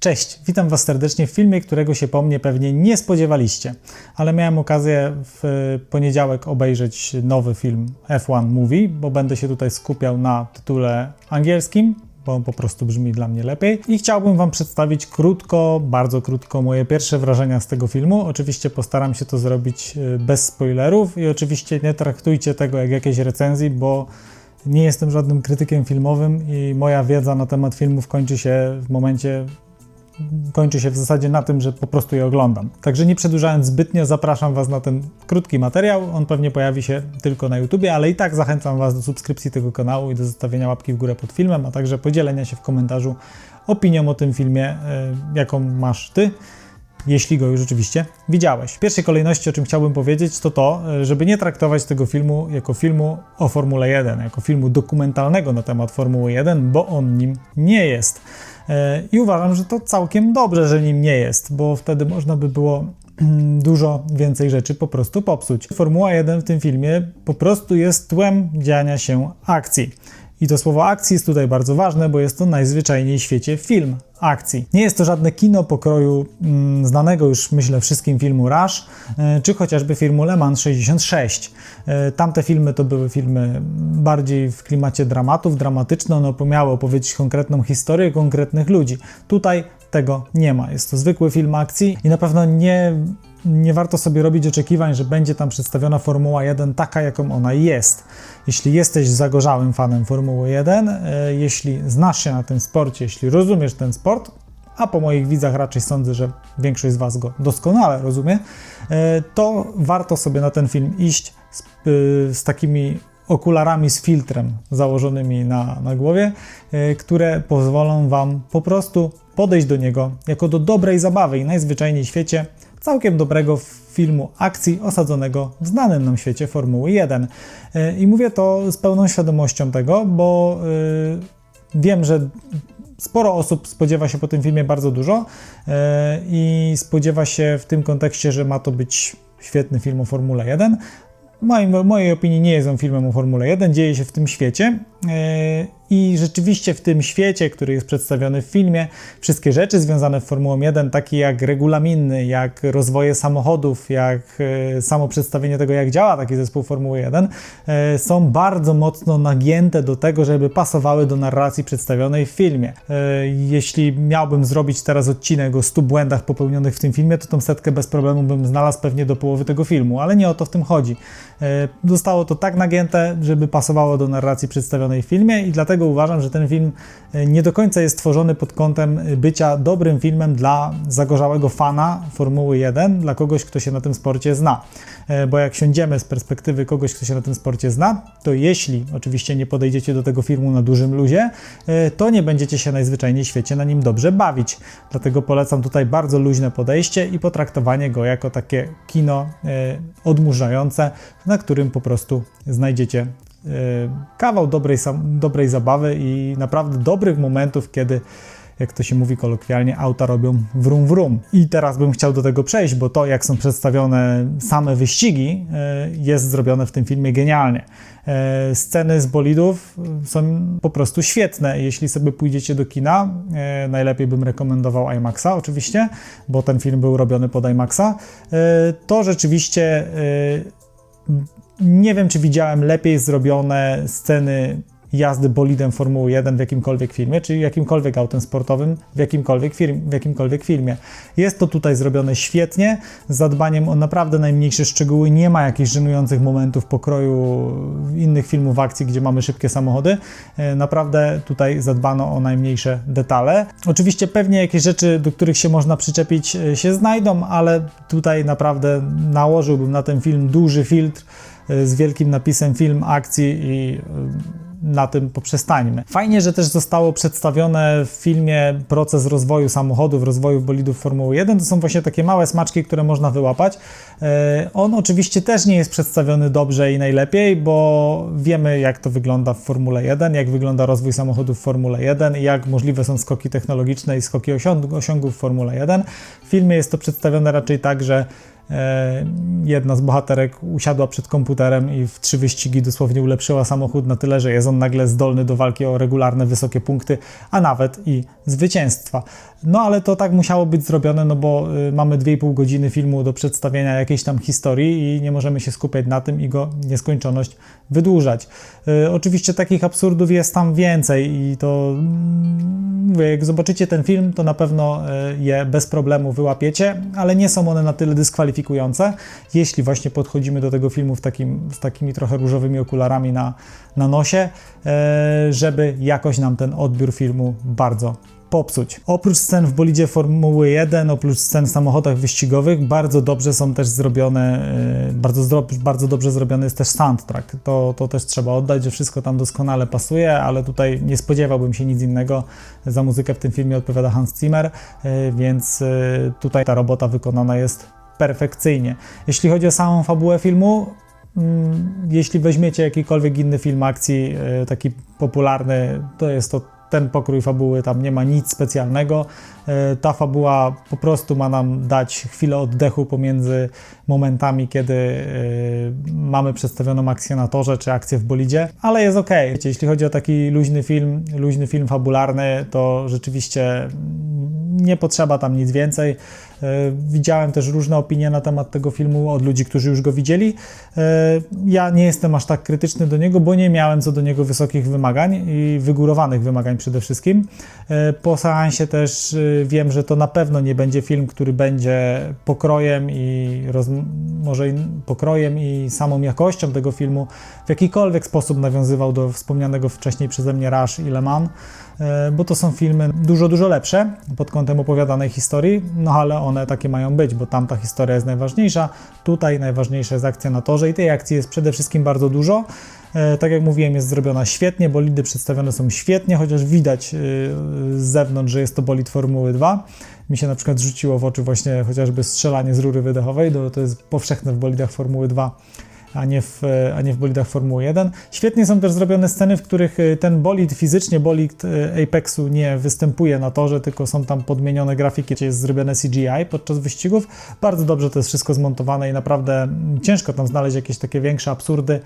Cześć, witam Was serdecznie w filmie, którego się po mnie pewnie nie spodziewaliście, ale miałem okazję w poniedziałek obejrzeć nowy film F1 Movie, bo będę się tutaj skupiał na tytule angielskim, bo on po prostu brzmi dla mnie lepiej. I chciałbym Wam przedstawić krótko, bardzo krótko moje pierwsze wrażenia z tego filmu. Oczywiście postaram się to zrobić y, bez spoilerów i oczywiście nie traktujcie tego jak jakiejś recenzji, bo nie jestem żadnym krytykiem filmowym i moja wiedza na temat filmów kończy się w momencie, kończy się w zasadzie na tym, że po prostu je oglądam. Także nie przedłużając zbytnio, zapraszam Was na ten krótki materiał. On pewnie pojawi się tylko na YouTubie, ale i tak zachęcam Was do subskrypcji tego kanału i do zostawienia łapki w górę pod filmem, a także podzielenia się w komentarzu opinią o tym filmie, e, jaką masz Ty jeśli go już rzeczywiście widziałeś. W pierwszej kolejności, o czym chciałbym powiedzieć, to to, e, żeby nie traktować tego filmu jako filmu o Formule 1, jako filmu dokumentalnego na temat Formuły 1, bo on nim nie jest. E, I uważam, że to całkiem dobrze, że nim nie jest, bo wtedy można by było mm, dużo więcej rzeczy po prostu popsuć. Formuła 1 w tym filmie po prostu jest tłem dziania się akcji. I to słowo akcji jest tutaj bardzo ważne, bo jest to najzwyczajniej w świecie film akcji. Nie jest to żadne kino pokroju mm, znanego już, myślę, wszystkim filmu Rush, e, czy chociażby filmu Le Mans 66. E, tamte filmy to były filmy bardziej w klimacie dramatów, dramatyczne, one miały opowiedzieć konkretną historię konkretnych ludzi. Tutaj tego nie ma. Jest to zwykły film akcji i na pewno nie nie warto sobie robić oczekiwań, że będzie tam przedstawiona Formuła 1 taka, jaką ona jest. Jeśli jesteś zagorzałym fanem Formuły 1, e, jeśli znasz się na tym sporcie, jeśli rozumiesz ten sport, a po moich widzach raczej sądzę, że większość z Was go doskonale rozumie, e, to warto sobie na ten film iść z, e, z takimi okularami z filtrem założonymi na, na głowie, które pozwolą Wam po prostu podejść do niego jako do dobrej zabawy i najzwyczajniej w świecie całkiem dobrego filmu akcji osadzonego w znanym nam świecie Formuły 1. E, I mówię to z pełną świadomością tego, bo yy, wiem, że sporo osób spodziewa się po tym filmie bardzo dużo yy, i spodziewa się w tym kontekście, że ma to być świetny film o Formule 1. W mojej opinii nie jest on filmem o Formule 1, dzieje się w tym świecie. I rzeczywiście w tym świecie, który jest przedstawiony w filmie, wszystkie rzeczy związane z Formułą 1, takie jak regulaminy, jak rozwoje samochodów, jak e, samo przedstawienie tego, jak działa taki zespół Formuły 1, e, są bardzo mocno nagięte do tego, żeby pasowały do narracji przedstawionej w filmie. E, jeśli miałbym zrobić teraz odcinek o 100 błędach popełnionych w tym filmie, to tą setkę bez problemu bym znalazł pewnie do połowy tego filmu, ale nie o to w tym chodzi. Zostało to tak nagięte, żeby pasowało do narracji przedstawionej w filmie i dlatego dlatego uważam, że ten film e, nie do końca jest stworzony pod kątem e, bycia dobrym filmem dla zagorzałego fana Formuły 1, dla kogoś, kto się na tym sporcie zna. E, bo jak siądziemy z perspektywy kogoś, kto się na tym sporcie zna, to jeśli oczywiście nie podejdziecie do tego filmu na dużym luzie, to nie będziecie się najzwyczajniej w świecie na nim dobrze bawić. Dlatego polecam tutaj bardzo luźne podejście i potraktowanie go jako takie kino odmurzające, na którym po prostu znajdziecie kawał dobrej, dobrej zabawy i naprawdę dobrych momentów, kiedy jak to się mówi kolokwialnie, auta robią wrum wrum. I teraz bym chciał do tego przejść, bo to, jak są przedstawione same wyścigi, e, jest zrobione w tym filmie genialnie. E, sceny z bolidów są po prostu świetne. Jeśli sobie pójdziecie do kina, najlepiej bym rekomendował IMAXa oczywiście, bo ten film był robiony pod IMAXa, to rzeczywiście nie wiem, czy widziałem lepiej zrobione sceny jazdy bolidem Formuły 1 w jakimkolwiek filmie, czy jakimkolwiek autem sportowym w jakimkolwiek, w jakimkolwiek filmie. Jest to tutaj zrobione świetnie, z zadbaniem o naprawdę najmniejsze szczegóły. Nie ma jakichś żenujących momentów pokroju innych filmów akcji, gdzie mamy szybkie samochody. E, naprawdę tutaj zadbano o najmniejsze detale. Oczywiście pewnie jakieś rzeczy, do których się można przyczepić, e, się znajdą, ale tutaj naprawdę nałożyłbym na ten film duży filtr e, z wielkim napisem film akcji i na tym poprzestańmy. Fajnie, że też zostało przedstawione w filmie proces rozwoju samochodów, rozwoju bolidów Formuły 1. To są właśnie takie małe smaczki, które można wyłapać. E, on oczywiście też nie jest przedstawiony dobrze i najlepiej, bo wiemy jak to wygląda w Formule 1, jak wygląda rozwój samochodów w Formule 1 i jak możliwe są skoki technologiczne i skoki osiągów w Formule 1. W filmie jest to przedstawione raczej tak, że jedna z bohaterek usiadła przed komputerem i w trzy wyścigi dosłownie ulepszyła samochód na tyle, że jest on nagle zdolny do walki o regularne, wysokie punkty, a nawet i zwycięstwa. No ale to tak musiało być zrobione, no bo y, mamy 2,5 godziny filmu do przedstawienia jakiejś tam historii i nie możemy się skupiać na tym i go nieskończoność wydłużać. Y, oczywiście takich absurdów jest tam więcej i to mm, jak zobaczycie ten film, to na pewno y, je bez problemu wyłapiecie, ale nie są one na tyle jeśli właśnie podchodzimy do tego filmu w takim, z takimi trochę różowymi okularami na, na nosie, y, żeby jakoś nam ten odbiór filmu bardzo popsuć. Oprócz scen w bolidzie Formuły 1, oprócz scen w samochodach wyścigowych, bardzo dobrze są też zrobione, yy, bardzo, bardzo dobrze zrobiony jest też soundtrack. To, to też trzeba oddać, że wszystko tam doskonale pasuje, ale tutaj nie spodziewałbym się nic innego. Za muzykę w tym filmie odpowiada Hans Zimmer, yy, więc tutaj ta robota wykonana jest perfekcyjnie. Jeśli chodzi o samą fabułę filmu, mm, jeśli weźmiecie jakikolwiek inny film akcji, yy, taki popularny, to jest to ten pokrój fabuły, tam nie ma nic specjalnego. E, ta fabuła po prostu ma nam dać chwilę oddechu pomiędzy momentami, kiedy e, mamy przedstawioną akcję na torze czy akcję w bolidzie, ale jest ok. Jeśli chodzi o taki luźny film, luźny film fabularny, to rzeczywiście nie potrzeba tam nic więcej. E, widziałem też różne opinie na temat tego filmu od ludzi, którzy już go widzieli. Ja nie jestem aż tak krytyczny do niego, bo nie miałem co do niego wysokich wymagań i wygórowanych wymagań przede wszystkim. Po seansie też wiem, że to na pewno nie będzie film, który będzie pokrojem i roz, może pokrojem i samą jakością tego filmu w jakikolwiek sposób nawiązywał do wspomnianego wcześniej przeze mnie Rush i Le Mans, e, bo to są filmy dużo, dużo lepsze pod kątem opowiadanej historii, no ale one takie mają być, bo tamta historia jest najważniejsza, tutaj najważniejsza jest akcja na torze i tej akcji jest przede wszystkim bardzo dużo. E, tak jak mówiłem, jest zrobiona świetnie, bolidy przedstawione są świetnie, chociaż widać e, z zewnątrz, że jest to bolid Formuły 2. Mi się na przykład rzuciło w oczy właśnie chociażby strzelanie z rury wydechowej, to jest powszechne w bolidach Formuły 2 a nie, w, a nie w bolidach Formuły 1. Świetnie są też zrobione sceny, w których y, ten bolid, fizycznie bolid y, Apexu nie występuje na torze, tylko są tam podmienione grafiki, gdzie jest zrobione CGI podczas wyścigów. Bardzo dobrze to jest wszystko zmontowane i naprawdę ciężko tam znaleźć jakieś takie większe absurdy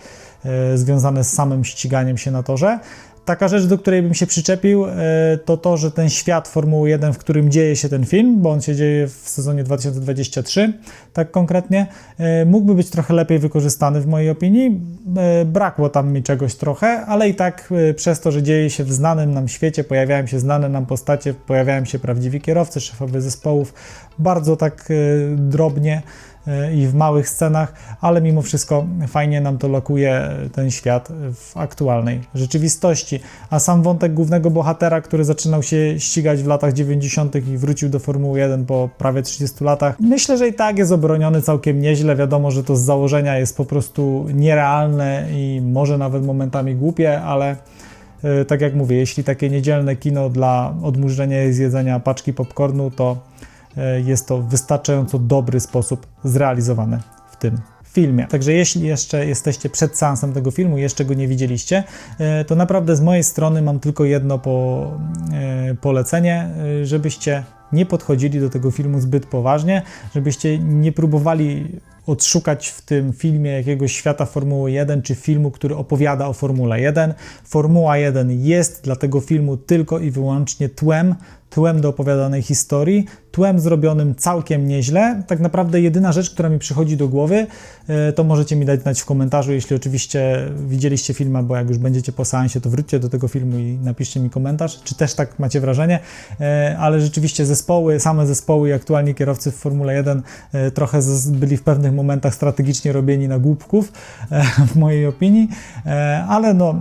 y, związane z samym ściganiem się na torze. Taka rzecz, do której bym się przyczepił, e, to to, że ten świat Formuły 1, w którym dzieje się ten film, bo on się dzieje w sezonie 2023, tak konkretnie, e, mógłby być trochę lepiej wykorzystany w mojej opinii. E, brakło tam mi czegoś trochę, ale i tak przez to, że dzieje się w znanym nam świecie, pojawiają się znane nam postacie, pojawiają się prawdziwi kierowcy, szefowie zespołów, bardzo tak drobnie i w małych scenach, ale mimo wszystko fajnie nam to lokuje ten świat w aktualnej rzeczywistości. A sam wątek głównego bohatera, który zaczynał się ścigać w latach 90. i wrócił do Formuły 1 po prawie 30 latach, myślę, że i tak jest obroniony całkiem nieźle. Wiadomo, że to z założenia jest po prostu nierealne i może nawet momentami głupie, ale e, tak jak mówię, jeśli takie niedzielne kino dla odmurzenia i zjedzenia paczki popcornu, to E, jest to wystarczająco dobry sposób zrealizowane w tym filmie. Także jeśli jeszcze jesteście przed seansem tego filmu, jeszcze go nie widzieliście, e, to naprawdę z mojej strony mam tylko jedno po, e, polecenie, żebyście nie podchodzili do tego filmu zbyt poważnie, żebyście nie próbowali odszukać w tym filmie jakiegoś świata Formuły 1 czy filmu, który opowiada o Formule 1. Formuła 1 jest dla tego filmu tylko i wyłącznie tłem, tłem do opowiadanej historii, tłem zrobionym całkiem nieźle. Tak naprawdę jedyna rzecz, która mi przychodzi do głowy, e, to możecie mi dać znać w komentarzu, jeśli oczywiście widzieliście film, albo jak już będziecie po seansie, to wróćcie do tego filmu i napiszcie mi komentarz, czy też tak macie wrażenie, e, ale rzeczywiście zespoły, same zespoły i aktualni kierowcy w Formule 1 e, trochę byli w pewnych momentach strategicznie robieni na głupków, w mojej opinii, ale no,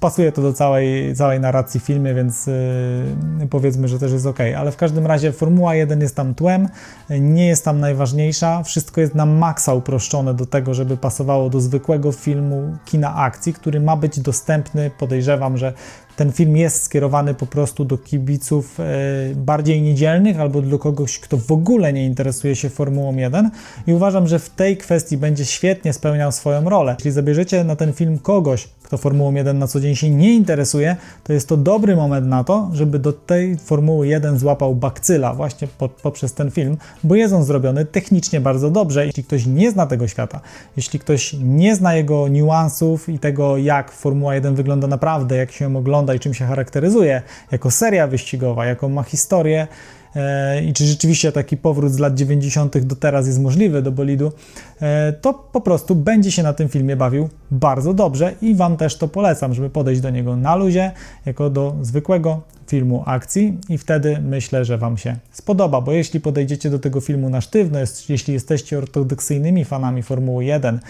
pasuje to do całej, całej narracji w filmie, więc powiedzmy, że też jest ok. Ale w każdym razie Formuła 1 jest tam tłem, nie jest tam najważniejsza, wszystko jest na maksa uproszczone do tego, żeby pasowało do zwykłego filmu kina akcji, który ma być dostępny, podejrzewam, że ten film jest skierowany po prostu do kibiców e, bardziej niedzielnych albo do kogoś, kto w ogóle nie interesuje się Formułą 1 i uważam, że w tej kwestii będzie świetnie spełniał swoją rolę. Jeśli zabierzecie na ten film kogoś, kto Formułą 1 na co dzień się nie interesuje, to jest to dobry moment na to, żeby do tej Formuły 1 złapał bakcyla właśnie po, poprzez ten film, bo jest on zrobiony technicznie bardzo dobrze. Jeśli ktoś nie zna tego świata, jeśli ktoś nie zna jego niuansów i tego, jak Formuła 1 wygląda naprawdę, jak się ją ogląda i czym się charakteryzuje, jako seria wyścigowa, jaką ma historię, i czy rzeczywiście taki powrót z lat 90. do teraz jest możliwy do bolidu, e, to po prostu będzie się na tym filmie bawił bardzo dobrze i Wam też to polecam, żeby podejść do niego na luzie, jako do zwykłego filmu akcji i wtedy myślę, że Wam się spodoba, bo jeśli podejdziecie do tego filmu na sztywno, jeśli jesteście ortodoksyjnymi fanami Formuły 1,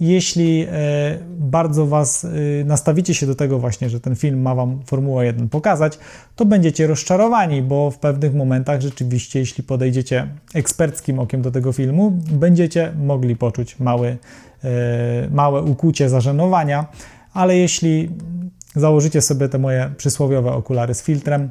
jeśli e, bardzo Was e, nastawicie się do tego właśnie, że ten film ma Wam Formułę 1 pokazać, to będziecie rozczarowani, bo w pewnych momentach rzeczywiście, jeśli podejdziecie eksperckim okiem do tego filmu, będziecie mogli poczuć mały, e, małe ukłucie zażenowania, ale jeśli założycie sobie te moje przysłowiowe okulary z filtrem,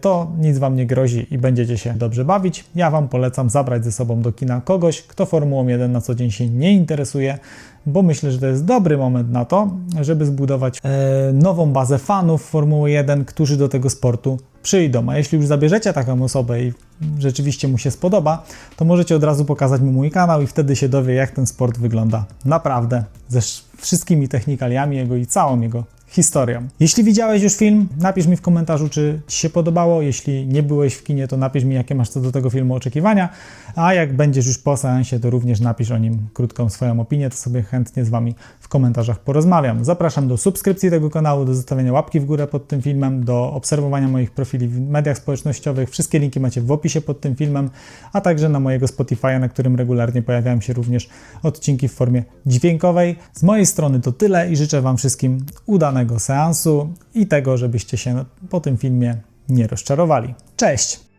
to nic Wam nie grozi i będziecie się dobrze bawić. Ja Wam polecam zabrać ze sobą do kina kogoś, kto Formułą 1 na co dzień się nie interesuje, bo myślę, że to jest dobry moment na to, żeby zbudować e, nową bazę fanów Formuły 1, którzy do tego sportu przyjdą. A jeśli już zabierzecie taką osobę i rzeczywiście mu się spodoba, to możecie od razu pokazać mu mój kanał i wtedy się dowie, jak ten sport wygląda naprawdę ze wszystkimi technikaliami jego i całą jego historią. Jeśli widziałeś już film, napisz mi w komentarzu, czy Ci się podobało. Jeśli nie byłeś w kinie, to napisz mi, jakie masz co do tego filmu oczekiwania. A jak będziesz już po seansie, to również napisz o nim krótką swoją opinię, to sobie chętnie z Wami w komentarzach porozmawiam. Zapraszam do subskrypcji tego kanału, do zostawienia łapki w górę pod tym filmem, do obserwowania moich profili w mediach społecznościowych. Wszystkie linki macie w opisie pod tym filmem, a także na mojego Spotify'a, na którym regularnie pojawiają się również odcinki w formie dźwiękowej. Z mojej strony to tyle i życzę Wam wszystkim udanego seansu i tego, żebyście się po tym filmie nie rozczarowali. Cześć!